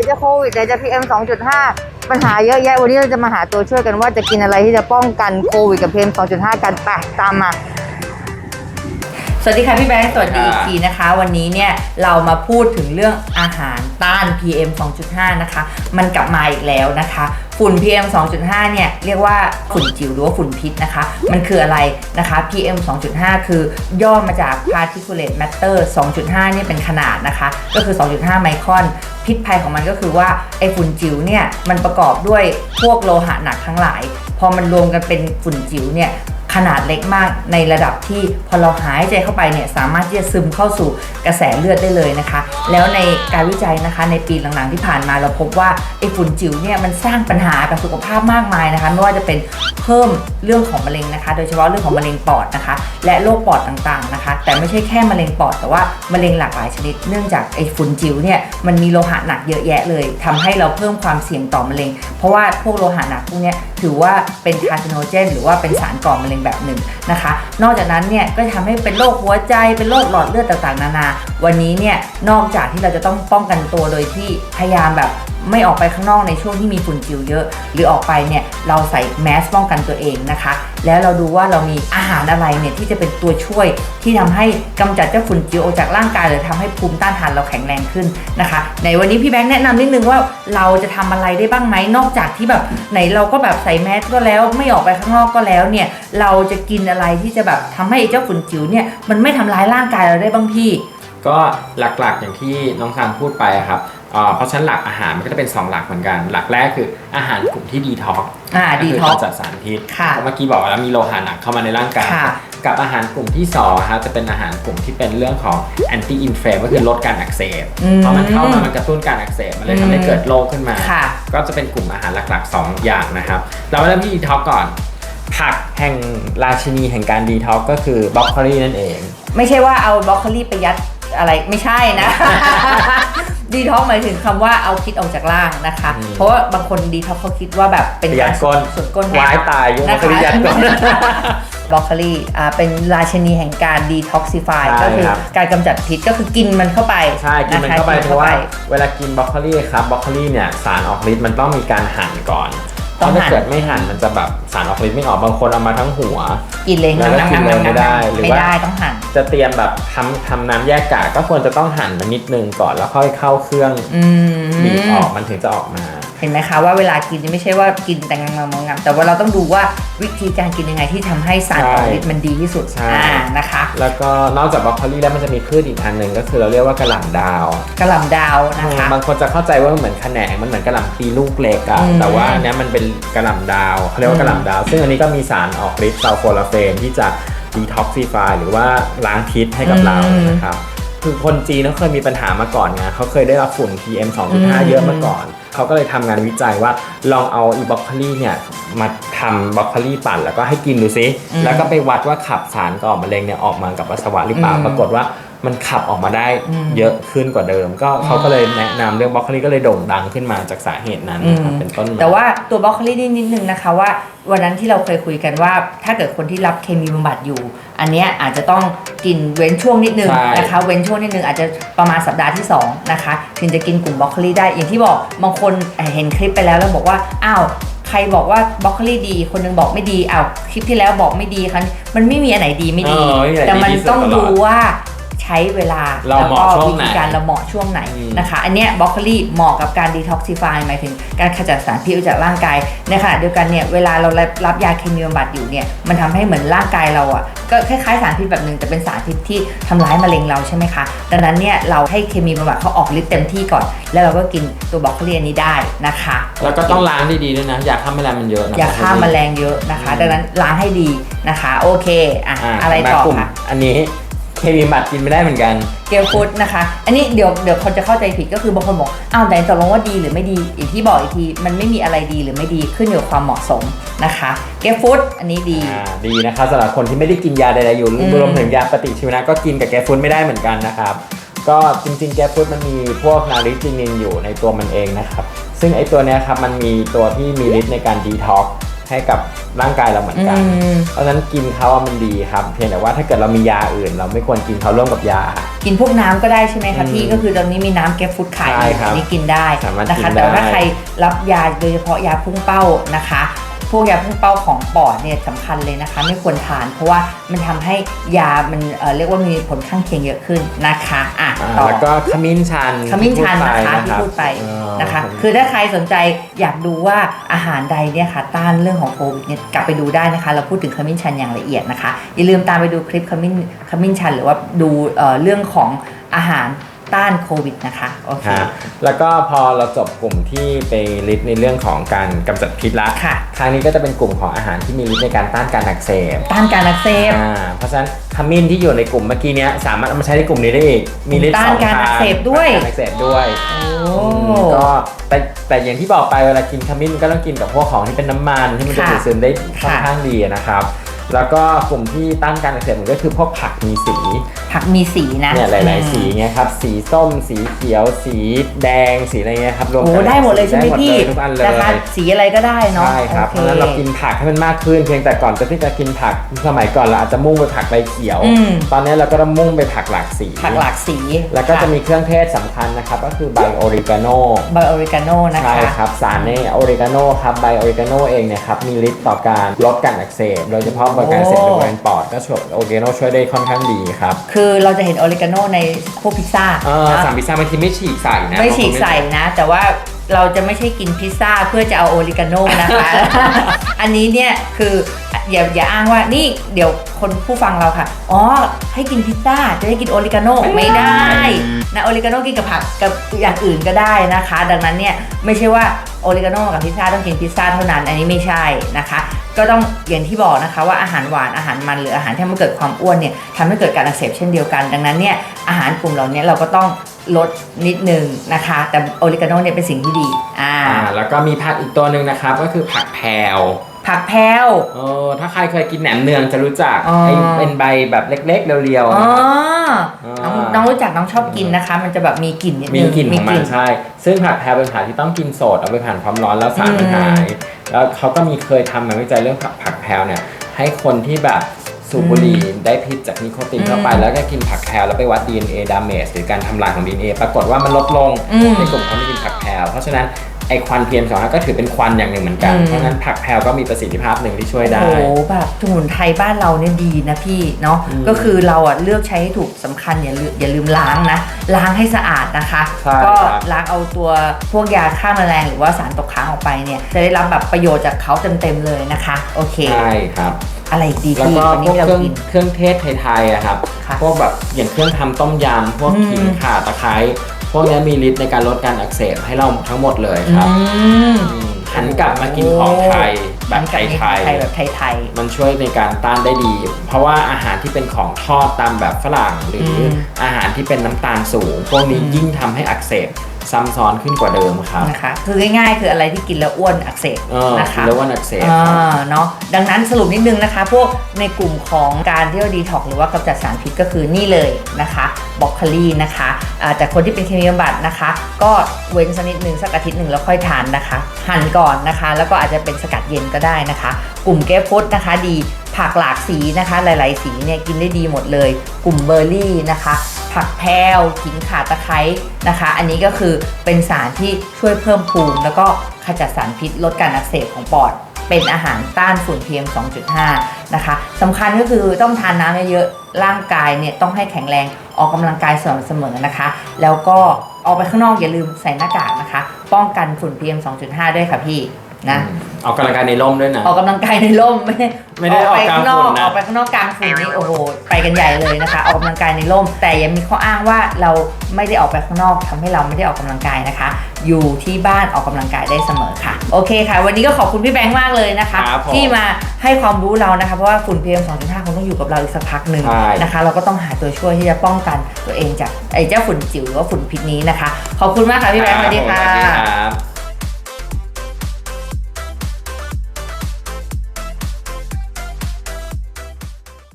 นจะโควิดไหนจะ PM 2.5ปัญหาเยอะแยะวันนี้เราจะมาหาตัวช่วยกันว่าจะกินอะไรที่จะป้องกันโควิดกับ PM 2.5กันไปตามมาสวัสดีค่ะพี่แบงค์สวัสดีอีกทีนะคะ วันนี้เนี่ยเรามาพูดถึงเรื่องอาหารต้าน PM 2.5 นะคะ มันกลับมาอีกแล้วนะคะฝุ่น PM 2.5 เนี่ยเรียกว่าฝุ่นจิ๋วหรือว่าฝุ่นพิษนะคะ มันคืออะไรนะคะ PM 2.5 คือย่อมาจาก particulate matter 2.5เนี่ยเป็นขนาดนะคะ ก็คือ 2.5 ไมครอน พิษภัยของมันก็คือว่าไอ้ฝุ่นจิ๋วเนี่ยมันประกอบด้วยพวกโลหะหนักทั้งหลาย พอมันรวมกันเป็นฝุ่นจิ๋วเนี่ย ขนาดเล็กมากในระดับที่พอเราหายใจเข้าไปเนี่ยสามารถที่จะซึมเข้าสู่กระแสเลือดได้เลยนะคะ แล้วในการวิจัยนะคะในปีหลังๆที่ผ่านมาเราพบว่าไอ้ฝุ่นจิ๋วเนี่ยมันสร้างปัญหากับสุขภาพมากมายนะคะไม่ว่าจะเป็นเพิ่มเรื่องของมะเร็งนะคะ โดยเฉพาะเรื่องของมะเร็งปอดนะคะ และโรคปอดต่างๆนะคะ แต่ไม่ใช่แค่มะเร็งปอดแต่ว่ามะเร็งหลากหลายชนิด เนื่องจากไอ้ฝุ่นจิ๋วเนี่ยมันมีโลหะหนักเยอะแยะเลยทำให้เราเพิ่มความเสี่ยงต่อมะเร็ง เพราะว่าพวกโลหะหนักพวกนี้ถือว่าเป็นคาร์ซิโนเจนหรือว่าเป็นสารก่อมะเร็งแบบหนึ่งนะคะ นอกจากนั้นเนี่ยก็จะทำให้เป็นโรคหัวใจเป็นโรคหลอดเลือดต่างๆ นานา วันนี้เนี่ยนอกจากที่เราจะต้องป้องกันตัวโดยที่พยายามแบบ ไม่ออกไปข้างนอกในช่วงที่มีฝุ่นจิ๋วเยอะ หรือออกไปเนี่ยเราใส่แมสป้องกันตัวเองนะคะ แล้วเราดูว่าเรามีอาหารอะไรเนี่ยที่จะเป็นตัวช่วยที่ทำให้กำจัดเจ้าฝุ่นจิ๋วออกจากร่างกายหรือทำให้ภูมิต้านทานเราแข็งแรงขึ้นนะคะ ในวันนี้พี่แบงค์แนะนำนิดนึงว่าเราจะทำอะไรได้บ้างไหมนอกจากที่แบบไหนเราก็แบบใส่แมสก็แล้วไม่ออกไปข้างนอกก็แล้วเนี่ยเราจะกินอะไรที่จะแบบทำให้เจ้าฝุ่นจิ๋วเนี่ยมันไม่ทำร้ายร่างกายเราได้บ้างพี่ ก็หลักๆอย่างที่น้องทามพูดไปอะครับอ่าเพราะฉะนั้นหลักอาหารมันก็จะเป็น2หลักเหมือนกัน หลักแรกคืออาหารกลุ่มที่ดีท็อกอ่า detox จัดสารพิษค่ะเพราะเมื่อกี้บอกแล้วมีโลหะหนักเข้ามาในร่างกาย ค่ะ กับอาหารกลุ่มที่2ครับจะเป็นอาหารกลุ่มที่เป็นเรื่องของ anti inflammatory ก็คือลดการอักเสบอืมพอมันเข้ามามันกระตุ้นการอักเสบมันเลยทำให้อืมเกิดโรคขึ้นมา ค่ะ ก็จะเป็นกลุ่มอาหารหลักๆ 2 อย่างนะครับ เรามาเริ่มที่ดีท็อกก่อน ผักแห่งราชินีแห่งการดีท็อกก็คือบล็อกโคลีนั่นเอง ไม่ใช่ว่าเอาบรอกโคลีไปยัด อะไรไม่ใช่นะ ดีท็อกหมายถึงคำว่าเอาพิษออกจากร่างนะคะ อืม เพราะว่าบางคนดีท็อกเขาคิดว่าแบบเป็นไปยัดก้นส่วนก้น วายตายยุ่งนะบล็อกโคคะลียัดก่อนบรอกโคลีอ่าเป็นราชินีแห่งการดีท็อกซิฟายใช่ก็คือครับ การกำจัดพิษก็คือกินมันเข้าไปใช่กินมันเข้าไปะคะเพราะว่าเวลากินบรอกโคลีครับบรอกโคลีเนี่ยสารออกฤทธิ์มันต้องมีการหั่นก่อน เพต้องราะถ้าหั่นเกิดไม่หั่นมันจะแบบสารออกฤทธิ์ไม่ออกบางคนเอามาทั้งหัว กินเลยแล้วก็กินเลยไม่ได้หรือไม่ว่า ได้ต้องหั่น จะเตรียมแบบทำทำน้ำแยกกากก็ควรจะต้องหั่นมันนิดนึงก่อนแล้วค่อยเข้าเครื่องอืม บีบออกมันถึงจะออกมา เห็นไหมคะว่าเวลากินไม่ใช่ว่ากินแต่งงามงามแต่ว่าเราต้องดูว่าวิธีการกินยังไงที่ทำให้สารใช่ออกฤทธิ์มันดีที่สุดใช่อ่านะคะ แล้วก็นอกจากบรอกโคลีแล้วมันจะมีพืชอีกอันหนึ่งก็คือเราเรียกว่ากระหล่ำดาวกระหล่ำดาวนะคะบางคนจะเข้าใจว่ามันเหมือนแขนงมันเหมือนกระหล่ำปีลูกเล็กอะอืมแต่ว่าอันเนี้ยมันเป็นกระหล่ำดาวเขาเรียกว่ากระหล่ำดาว ซึ่งอันนี้ก็มีสารออกฤทธิ์ซัลโฟลาเฟนที่จะดีท็อกซิฟายหรือว่าล้างพิษให้กับเรานะครับ คือคนจีนเขาเคยมีปัญหามาก่อนไงเขาเคยได้รับฝุ่น PM 2.5 เยอะมาก่อน เขาก็เลยทำงานวิจัยว่าลองเอาอีบล็อกโคลีเนี่ยมาทำบล็อกโคลีปั่นแล้วก็ให้กินดูซิ แล้วก็ไปวัดว่าขับสารก่อมะเร็งเนี่ยออกมากับปัสสาวะหรือเปล่า ปรากฏว่า มันขับออกมาได้เยอะขึ้นกว่าเดิม ก็เขาก็เลยแนะนำเรื่องบล็อกโคลีก็เลยโด่งดังขึ้นมาจากสาเหตุนั้นนะครับเป็นต้นมาแต่ว่าตัวบรอกโคลีนี่นิดนึงนะคะว่า วันนั้นที่เราเคยคุยกันว่า ถ้าเกิดคนที่รับเคมีบำบัดอยู่ อันเนี้ยอาจจะต้องกินเว้นช่วงนิดนึงใช่นะคะเว้นช่วงนิดนึงอาจจะประมาณสัปดาห์ที่2นะคะถึงจะกินกลุ่มบรอกโคลีได้อย่างที่บอกบางคนเอ่อเห็นคลิปไปแล้วแล้วบอกว่าอ้าวใครบอกว่าบรอกโคลีดี คนหนึงบอกไม่ดีอ้าวคลิปที่แล้วบอกไม่ดีครั้งมันไม่มีอันไหนดีไม่ดีเออไม่มีอันไหนแต่มันดีที่สุดต้องตลอดดูว่า ใช้เวลาเราแล้วเหก็มาะช่วงวิไหนธีการเราเหมาะช่วงไหนอืม นะคะ อันเนี้ยบรอกโคลีเหมาะกับการดีท็อกซิฟายหมายถึงการขจัดสารพิษออกจากร่างกายในขณะเดียวกันเนี่ยเวลาเรารับรับยาเคมีบำบัดอยู่เนี่ยมันทำให้เหมือนร่างกายเราอะก็คล้ายๆสารพิษแบบหนึ่งแต่เป็นสารพิษที่ทำร้ายมะเร็งเราใช่ไหมคะดังนั้นเนี่ยเราให้เคมีบำบัดเขาออกฤทธิ์เต็มที่ก่อน แล้วเราก็กินตัวบรอกโคลีอันนี้ได้นะคะ แล้วก็ต้องล้างดีๆด้วยนะอย่าฆ่าแมลงมันเยอะนะอย่าฆ่าแมลงเยอะนะคะ ดังนั้นล้างให้ดีนะคะ โอเค อะ อ่าอะไรต่อมากลุ่มคะ อันนี้เค มีบัตรกินไม่ได้เหมือนกัน เกลฟูดนะคะ อันนี้เดี๋ยวเดี๋ยวคนจะเข้าใจผิดก็คือบางคนบอกอ้าวแต่ตกลงว่าดีหรือไม่ดีอย่างที่บอกอีกทีมันไม่มีอะไรดีหรือไม่ดีขึ้นอยู่กับความเหมาะสมนะคะ เกลฟูดอันนี้ดี อ่าดีนะครับสำหรับคนที่ไม่ได้กินยาใดๆอยู่อืม รวมถึงยาปฏิชีวนะก็กินกับแกฟูดไม่ได้เหมือนกันนะครับ ก็จริงๆแกฟูดมันมีพวกนาริจินินอยู่ในตัวมันเองนะครับ ซึ่งไอตัวเนี้ยครับมันมีตัวที่มีฤทธิ์ในการดีท็อก ให้กับร่างกายเราเหมือนอืกันมเพราะฉะนั้นกินเขาอะมันดีครับ เพียงแต่ว่าถ้าเกิดเรามียาอื่น เราไม่ควรกินเขาร่วมกับยา กินพวกน้ำก็ได้ใช่ไหมคะอืมพี่ ก็คือตอนนี้มีน้ำแกฟฟูดขายอใช่ยู่ครับอันนี่กินได้สามารถนะกิคะนแต่ว่าได้ถ้าใครรับยาโดยเฉพาะยาพุ่งเป้านะคะ พวกยาพุ่งเป้าของปอดเนี่ยสำคัญเลยนะคะ ไม่ควรทาน เพราะว่ามันทำให้ยามันเอ่อเรียกว่ามีผลข้างเคียงเยอะขึ้นนะคะอะอ่าต่อแล้วก็ขมิ้นชันขมิ้นชันที่นะคะที่รับพูดไปเออนะคะ คือถ้าใครสนใจอยากดูว่าอาหารใดเนี่ยค่ะต้านเรื่องของโควิดเนี่ยกลับไปดูได้นะคะ เราพูดถึงขมิ้นชันอย่างละเอียดนะคะอย่าลืมตามไปดูคลิปขมิ้นขมิ้นชัน หรือว่าดูเอ่อเรื่องของอาหาร ต้านโควิดนะคะโอเค ฮะแล้วก็พอเราจบกลุ่มที่ไปลิสต์ในเรื่องของการกำจัดพิษละค่ะ ครั้งนี้ก็จะเป็นกลุ่มของอาหารที่มีฤทธิ์ในการต้านการอักเสบต้านการอักเสบ อ่าเพราะฉะนั้นขมิ้นที่อยู่ในกลุ่มเมื่อกี้เนี้ยสามารถเอามาใช้ในกลุ่มนี้ได้อีกมีฤทธิ์ต้านสองการทางอักเสบด้วย ต้านการอักเสบด้วยโอ้ อืมก็แต่แต่อย่างที่บอกไปเวลากินขมิ้นก็ต้องกินกับพวกของที่เป็นน้ำมันที่มันจะค่ะดูดซึมได้ค่อนค่ะ ข้างดีนะครับ แล้วก็กลุ่มที่ต้านการอักเสบมันก็คือพวกผักมีสี ผักมีสีนะเนี่ยหลาย ๆ สีเงี้ยครับ สีส้ม สีเขียว สีแดง สีอะไรเงี้ยครับรวมโอ้กันได้หมดเลยใช่ไหมด้พี่ทุกอันเลยนะคะสีอะไรก็ได้เนาะใช่ครับโอเพราะฉะนั้นเรากินผักให้มันมากขึ้น เพียงแต่ก่อนจะที่จะกินผักสมัยก่อนเราอาจจะมุ่งไปผักใบเขียวอืมตอนนี้เราก็ต้องมุ่งไปผักหลากสี ผักหลากสี แล้วก็จะมีเครื่องเทศสำคัญนะครับ ก็คือใบโอริกาโนใบออริกาโนนะใช่คะครับสารในโอริกาโนครับใบโอริกาโนเองเนี่ยครับมีฤทธิ์ต่อการลดการอักเสบโดยเฉพาะบริการอักเสบในบริเวณปอดก็ช่วยโอริกาโนช่วยได้ค่อนข้างดีครับ คือเราจะเห็นออริกาโนในพวกพิซซ่าเออนะสั่งพิซซ่าบางทีไม่ฉีกใส่นะไม่ฉีกใส่นะ แต่ว่าเราจะไม่ใช่กินพิซซ่าเพื่อจะเอาโอริกาโนนะคะ อันนี้เนี่ยคือ อย่าอย่าอ้างว่านี่เดี๋ยวคนผู้ฟังเราค่ะ อ๋อ ให้กินพิซซ่าจะได้กินโอริกาโนไม่ได้นะโอริกาโนกินกับผักกับอย่างอื่นก็ได้นะคะ ดังนั้นเนี่ยไม่ใช่ว่าโอริกาโนกับพิซซ่าต้องกินพิซซ่าเท่านั้น อันนี้ไม่ใช่นะคะ ก็ต้องอย่างที่บอกนะคะว่าอาหารหวานอาหารมันหรืออาหารที่ทำให้เกิดความอ้วนเนี่ยทำให้เกิดการอักเสบเช่นเดียวกัน ดังนั้นเนี่ยอาหารกลุ่มเหล่านี้เราก็ต้องลดนิดนึงนะคะ แต่โอริกาโนเนี่ยเป็นสิ่งที่ดีอ่าอ่าแล้วก็มีผักอีกตัวหนึ่งนะครับก็คือผักแพรว ผักแพรว เออถ้าใครเคยกินแหนมเนืองจะรู้จักอ๋อ ไอ้เป็นใบแบบเล็กๆ เรียวๆอ๋อนะครับน้องอ่าน้องรู้จักน้องชอบกินนะคะ มันจะแบบมีกลิ่นนิดนึมีงกลิ่นของมันใช่ ซึ่งผักแพรวเป็นผักที่ต้องกินสดเอาไปผ่านความร้อนแล้วสารมันหาย แล้วเขาก็มีเคยทำงานวิจัยเรื่องผักผักแพรวเนี่ยให้คนที่แบบสูบบุหรี่ได้พิษจากนิโคตินเข้าไป แล้วก็กินผักแพรวแล้วไปวัด DNA damage หรือการทำลายของ DNA ปรากฏว่ามันลดลงอืมในกลุ่มคนที่กินผักแพรวเพราะฉะนั้น ไอควันเพียงสองก็ถือเป็นควันอย่างหนึ่งเหมือนกัน อืม เพราะฉะนั้นผักแพรวก็มีประสิทธิภาพหนึ่งที่ช่วยได้ โอ้โหแบบสมุนไพรบ้านเราเนี่ยดีนะพี่เนาะอืมก็คือเราอะเลือกใช้ให้ถูกสำคัญอย่าลืมอย่าลืมล้างนะ ล้างให้สะอาดนะคะ ใช่ก็ครับล้างเอาตัวพวกยาฆ่าแมลงหรือว่าสารตกค้างออกไปเนี่ย จะได้รับแบบประโยชน์จากเขาเต็มๆเลยนะคะ โอเค ใช่ครับ อะไรอีกดีแล้วพี่ก็วันพนี้วกเราเครื่องกิน เครื่องเทศไทยๆอะครับ ค่ะพวกแบบอย่างเครื่องทำต้มยำพวกอืมขิงข่าตะไคร้ พวกนี้มีฤทธิ์ในการลดการอักเสบให้เราทั้งหมดเลยครับอืมอืมหันกลับมากินของไทยแบบไทยไทยแบบไทยๆมันช่วยในการต้านได้ดี เพราะว่าอาหารที่เป็นของทอดตามแบบฝรั่ง หรืออมอาหารที่เป็นน้ำตาลสูง พวกนี้อืมยิ่งทำให้อักเสบ ซ้ำซ้อนขึ้นกว่าเดิมครับๆนะคะคือง่ายๆ คืออะไรที่กินแล้วอ้วนอักเสบเออนะคะแล้วว่าอักเสบอ่ครับาเนาะดังนั้นสรุปนิดนึงนะคะ พวกในกลุ่มของการที่เราดีท็อกหรือว่ากำจัดสารพิษก็คือนี่เลยนะคะบล็อกโคลีนะคะอ่าแต่คนที่เป็นเคมีบำบัดนะคะ ก็เว้นสักนิดนึงสักอาทิตย์หนึ่งแล้วค่อยทานนะคะ หั่นก่อนนะคะ แล้วก็อาจจะเป็นสกัดเย็นก็ได้นะคะ กลุ่มเกฟฟุตนะคะดี ผักหลากสีนะคะ หลาย ๆ สีเนี่ยกินได้ดีหมดเลย กลุ่มเบอร์รี่นะคะ ผักแพรวขิงข่าตะไคร้นะคะ อันนี้ก็คือเป็นสารที่ช่วยเพิ่มภูมิ แล้วก็ขจัดสารพิษลดการอักเสบของปอด เป็นอาหารต้านฝุ่น PM 2.5 นะคะสำคัญก็คือต้องทานน้ำเยอะๆร่างกายเนี่ยต้องให้แข็งแรงออกกำลังกายสม่ำเสมอนะคะ แล้วก็ออกไปข้างนอกอย่าลืมใส่หน้ากากนะคะ ป้องกันฝุ่น PM 2.5 ด้วยค่ะพี่ นะออกกำลังกายในร่มด้วยนะ ออกกำลังกายในร่มไม่ได้ไม่ได้ออกไปออกกลางข้างนอกฝุ่นนะ ออกไปข้างนอกกลางฝุ่นนี่โอ้โหไปกันใหญ่เลยนะคะ ออกกำลังกายในร่ม แต่ยังมีข้ออ้างว่าเราไม่ได้ออกไปข้างนอกทำให้เราไม่ได้ออกกำลังกายนะคะ อยู่ที่บ้านออกกำลังกายได้เสมอค่ะ โอเคค่ะ วันนี้ก็ขอบคุณพี่แบงค์มากเลยนะคะ ครับผมที่มาให้ความรู้เรานะคะเพราะว่าฝุ่น PM 2.5คงต้องอยู่กับเราอีกสักพักหนึ่งใช่ นะคะ เราก็ต้องหาตัวช่วยที่จะป้องกันตัวเองจากไอ้เจ้าฝุ่นจิ๋วหรือว่าฝุ่นพิษนี้นะคะ ขอบคุณมากค่ะพี่แบงค์สวัสดีค่ะสวัสดีครับ